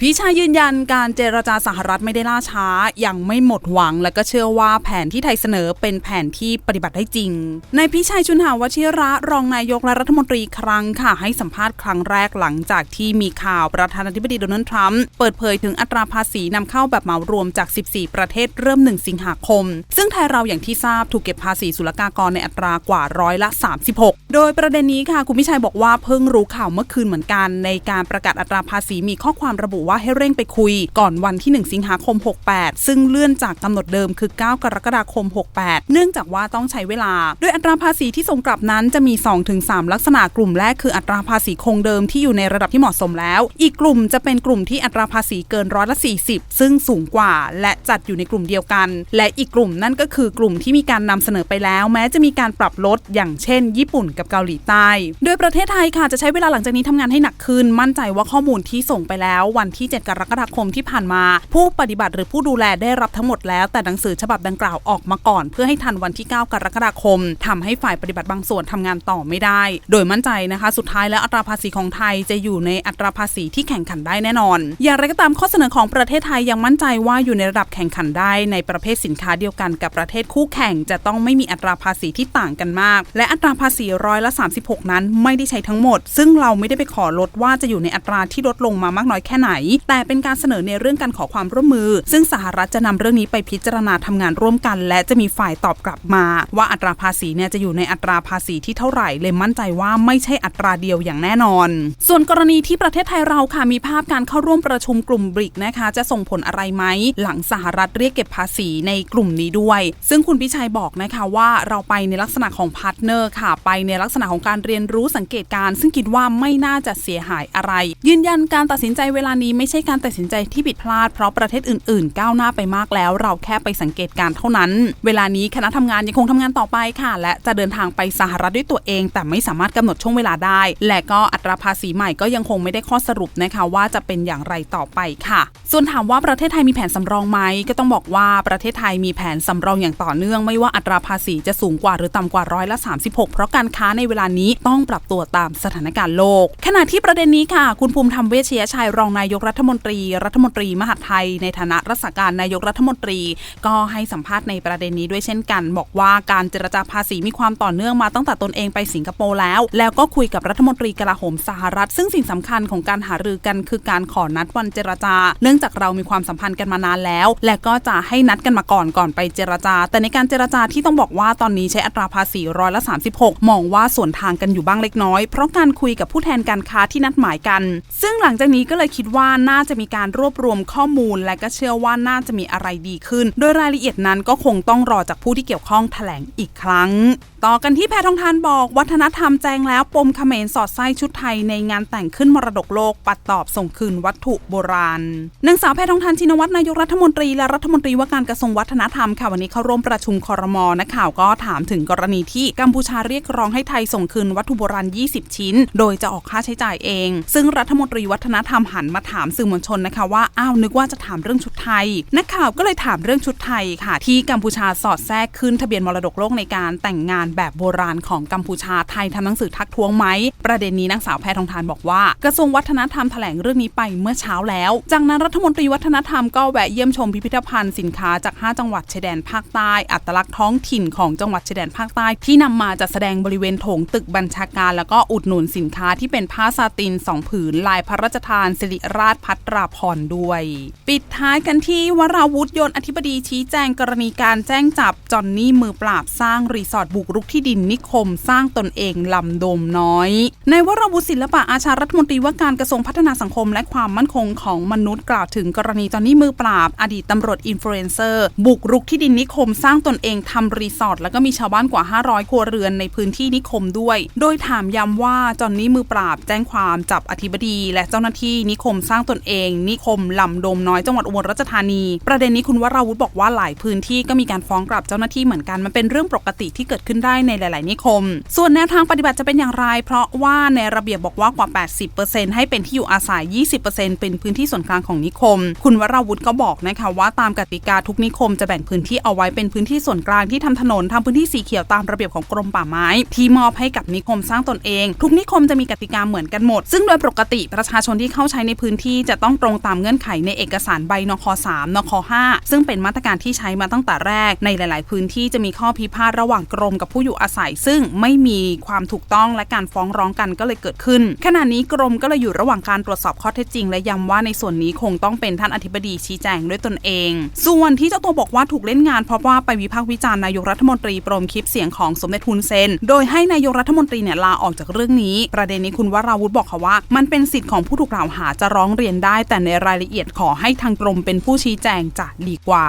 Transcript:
พิชายยืนยันการเจรจาสหรัฐไม่ได้ล่าช้า ยังไม่หมดหวัง และก็เชื่อว่าแผนที่ไทยเสนอเป็นแผนที่ปฏิบัติได้จริง ในพิชัยชุนหาวชิระรองนายกและรัฐมนตรีครั้งค่ะ ให้สัมภาษณ์ครั้งแรกหลังจากที่มีข่าวประธานาธิบดีโดนัลด์ทรัมป์เปิดเผยถึงอัตราภาษีนำเข้าแบบเหมารวมจาก 14 ประเทศเริ่ม 1 สิงหาคม ซึ่งไทยเราอย่างที่ทราบถูกเก็บภาษีศุลกากรในอัตรากว่าร้อยละ 36 โดยประเด็นนี้ค่ะคุณพิชัยบอกว่าเพิ่งรู้ข่าวเมื่อคืนเหมือนกัน ในการประกาศอัตราภาษีมีข้อความระบุว่าให้เร่งไปคุยก่อนวันที่ 1 สิงหาคม 68 ซึ่งเลื่อนจากกำหนดเดิมคือ 9 กรกฎาคม 68 เนื่องจากว่าต้องใช้เวลา โดยอัตราภาษีที่ส่งกลับนั้นจะมี 2-3 ลักษณะกลุ่มแรกคืออัตราภาษีคงเดิมที่อยู่ในระดับที่เหมาะสมแล้ว อีกกลุ่มจะเป็นกลุ่มที่อัตราภาษีเกินร้อยละ 40 ซึ่งสูงกว่า และจัดอยู่ในกลุ่มเดียวกัน และอีกกลุ่มนั่นก็คือกลุ่มที่มีการนำเสนอไปแล้ว แม้จะมีการปรับลดอย่างเช่น ญี่ปุ่นกับเกาหลีใต้ โดยประเทศไทยค่ะจะใช้เวลาหลังจากนี้ทำงานให้หนักขึ้น มั่นใจว่าข้อมูลที่ส่งไปแล้ววันที่ 7 กรกฎาคมที่ผ่านมา ผู้ปฏิบัติหรือผู้ดูแลได้รับทั้งหมดแล้ว แต่หนังสือฉบับดังกล่าวออกมาก่อน เพื่อให้ทันวันที่ 9 กรกฎาคมทำให้ฝ่ายปฏิบัติบางส่วนทำงานต่อไม่ได้ โดยมั่นใจนะคะ สุดท้ายแล้วอัตราภาษีของไทยจะอยู่ในอัตราภาษีที่แข่งขันได้แน่นอน อย่างไรก็ตามข้อเสนอของประเทศไทยยังมั่นใจว่าอยู่ในระดับแข่งขันได้ ในประเภทสินค้าเดียวกันกับประเทศคู่แข่ง จะต้องไม่มีอัตราภาษีที่ต่างกันมาก และอัตราภาษีร้อยละ 36 นั้นไม่ได้ใช้ทั้งหมด ซึ่งเราไม่ได้ไปขอลดว่าจะอยู่ในอัตราที่ลดลงมามากน้อยแค่ไหนแต่เป็นการเสนอในเรื่องการขอความร่วมมือ ซึ่งสหรัฐจะนำเรื่องนี้ไปพิจารณาทำงานร่วมกัน และจะมีฝ่ายตอบกลับมา ว่าอัตราภาษีเนี่ยจะอยู่ในอัตราภาษีที่เท่าไหร่เลยมั่นใจว่าไม่ใช่อัตราเดียวอย่างแน่นอน ส่วนกรณีที่ประเทศไทยเราค่ะมีภาพการเข้าร่วมประชุมกลุ่มบริกนะคะจะส่งผลอะไรไหมหลังสหรัฐเรียกเก็บภาษีในกลุ่มนี้ด้วย ซึ่งคุณพิชัยบอกนะคะว่าเราไปในลักษณะของพาร์ทเนอร์ค่ะ ไปในลักษณะของการเรียนรู้สังเกตการณ์ซึ่งคิดว่าไม่น่าจะเสียหายอะไร ยืนยันการตัดสินใจเวลานี้ไม่ใช่การตัดสินใจที่ผิดพลาดเพราะประเทศอื่น ๆ ก้าวหน้าไปมากแล้ว เราแค่ไปสังเกตการเท่านั้น เวลานี้คณะทำงานยังคงทำงานต่อไปค่ะ และจะเดินทางไปสหรัฐด้วยตัวเอง แต่ไม่สามารถกำหนดช่วงเวลาได้ และก็อัตราภาษีใหม่ก็ยังคงไม่ได้ข้อสรุปนะคะว่าจะเป็นอย่างไรต่อไปค่ะ ส่วนถามว่าประเทศไทยมีแผนสำรองไหมก็ต้องบอกว่าประเทศไทยมีแผนสำรองอย่างต่อเนื่อง ไม่ว่าอัตราภาษีจะสูงกว่าหรือต่ำกว่าร้อยละ 36 เพราะการค้าในเวลานี้ต้องปรับตัวตามสถานการณ์โลก ขณะที่ประเด็นนี้ค่ะ คุณภูมิธรรมเวชยชัยรองนายกรัฐมนตรี รัฐมนตรีมหาดไทย ในฐานะรักษาการนายกรัฐมนตรี ก็ให้สัมภาษณ์ในประเด็นนี้ด้วยเช่นกัน บอกว่าการเจรจาภาษีมีความต่อเนื่องมาตั้งแต่ตนเองไปสิงคโปร์แล้ว แล้วก็คุยกับรัฐมนตรีกลาโหมสหรัฐ ซึ่งสิ่งสำคัญของการหารือกันคือการขอนัดวันเจรจา เนื่องจากเรามีความสัมพันธ์กันมานานแล้ว และก็จะให้นัดกันมาก่อนก่อนไปเจรจา แต่ในการเจรจาที่ต้องบอกว่าตอนนี้ใช้อัตราภาษีร้อยละ36 มองว่าส่วนทางกันอยู่บ้างเล็กน้อย เพราะการคุยกับผู้แทนการค้าที่นัดหมายกัน ซึ่งหลังจากนี้ก็เลยคิดว่าน่าจะมีการรวบรวมข้อมูล และก็เชื่อว่าน่าจะมีอะไรดีขึ้น โดยรายละเอียดนั้นก็คงต้องรอจากผู้ที่เกี่ยวข้องแถลงอีกครั้ง ต่อกันที่แพทองทานบอก วัฒนธรรมแจงแล้วปมเขมรสอดไส้ชุดไทยในงานแต่งขึ้นมรดกโลกปัดตอบส่งคืนวัตถุโบราณนางสาวแพทองทานชินวัตรนายกรัฐมนตรีและรัฐมนตรีว่าการกระทรวงวัฒนธรรมค่ะวันนี้เข้าร่วมประชุมคอรมอนักข่าวก็ถามถึงกรณีที่กัมพูชาเรียกร้องให้ไทยส่งคืนวัตถุโบราณ 20 ชิ้น โดยจะออกค่าใช้จ่ายเอง ซึ่งรัฐมนตรีวัฒนธรรมหันมาถามสื่อมวลชนนะคะว่าอ้าวนึกว่าจะถามเรื่องชุดไทย นักข่าวก็เลยถามเรื่องชุดไทยค่ะ ที่กัมพูชาสอดแทรกขึ้นทะเบียนมรดกโลกในการแต่งงานแบบโบราณของกัมพูชาไทยทำหนังสือทักท้วงไหม ประเด็นนี้นางสาวแพทองทานบอกว่า กระทรวงวัฒนธรรมแถลงเรื่องนี้ไปเมื่อเช้าแล้ว จากนั้นรัฐมนตรีวัฒนธรรมก็แวะเยี่ยมชมพิพิธภัณฑ์สินค้าจาก 5 จังหวัดชายแดนภาคใต้ อัตลักษณ์ท้องถิ่นของจังหวัดชายแดนภาคใต้ ที่นำมาจัดแสดงบริเวณโถงตึกบัญชาการ แล้วก็อุดหนุนสินค้าที่เป็นผ้าซาตินสองผืนลายพระราชทานสิริราชพัตราพรด้วย ปิดท้ายกันที่วราวุธยนต์อธิบดีชี้แจงกรณีการแจ้งจับจอนนี่มือปราบสร้างรีสอร์ทบุกรุกที่ดินนิคม สร้างตนเองลำโดมน้อยในวราวุธศิลปะอาชารัฐมนตรีว่าการกระทรวงพัฒนาสังคมและความมั่นคงของมนุษย์กล่าวถึงกรณีจอนนี่มือปราบ อดีตตำรวจอินฟลูเอนเซอร์บุกรุกที่ดินนิคม สร้างตนเองทำรีสอร์ทแล้วก็มีชาวบ้านกว่า 500 ครัวเรือนในพื้นที่นิคมด้วย โดยถามย้ำว่าจอนนี่มือปราบ แจ้งความจับอธิบดี และเจ้าหน้าที่นิคมสร้างตนเอง นิคมลำดมน้อยจังหวัดอุบลราชธานี ประเด็นนี้คุณวราวุธบอกว่าหลายพื้นที่ก็มีการฟ้องกลับเจ้าหน้าที่เหมือนกันมันเป็นเรื่องปกติที่เกิดขึ้นได้ในหลาย ๆ นิคม ส่วนแนวทางปฏิบัติจะเป็นอย่างไร เพราะว่าในระเบียบบอกว่ากว่า 80%ให้เป็นที่อยู่อาศัย 20%เป็นพื้นที่ส่วนกลางของนิคม คุณวราวุธก็บอกนะคะว่าตามกติกาทุกนิคมจะแบ่งพื้นที่เอาไว้เป็นพื้นที่ส่วนกลางที่ทำถนนทำพื้นที่สีเขียวตามระเบียบของกรมป่าไม้ ที่มอบให้กับนิคมสร้างตนเอง ทุกนิคมจะมีกติกาเหมือนกันหมด ซึ่งโดยปกติประชาชนที่เข้าใช้ในพื้นที่จะต้องตรงตามเงื่อนไขในเอกสารใบนค3นค5ซึ่งเป็นมาตรการที่ใช้มาตั้งแต่แรก ในหลาย ๆ พื้นที่จะมีข้อพิพาทระหว่างกรมกับผู้อยู่อาศัย ซึ่งไม่มีความถูกต้องและการฟ้องร้องกันก็เลยเกิดขึ้น ขณะนี้กรมก็เลยอยู่ระหว่างการตรวจสอบข้อเท็จจริง และย้ำว่าในส่วนนี้คงต้องเป็นท่านอธิบดีชี้แจงด้วยตนเอง ส่วนที่เจ้าตัวบอกว่าถูกเล่นงานเพราะว่าไปวิพากษ์วิจารณ์นายกรัฐมนตรีปรมคลิปเสียงของสมเด็จฮุนเซน โดยให้นายกรัฐมนตรีเนี่ยลาออกจากเรื่องนี้ ประเด็นนี้คุณวราวุธบอกค่ะว่า มันเป็นสิทธิ์ของผู้ถูกกล่าวหาจะร้องเรียนได้ แต่ในรายละเอียดขอให้ทางกรมเป็นผู้ชี้แจงจะดีกว่า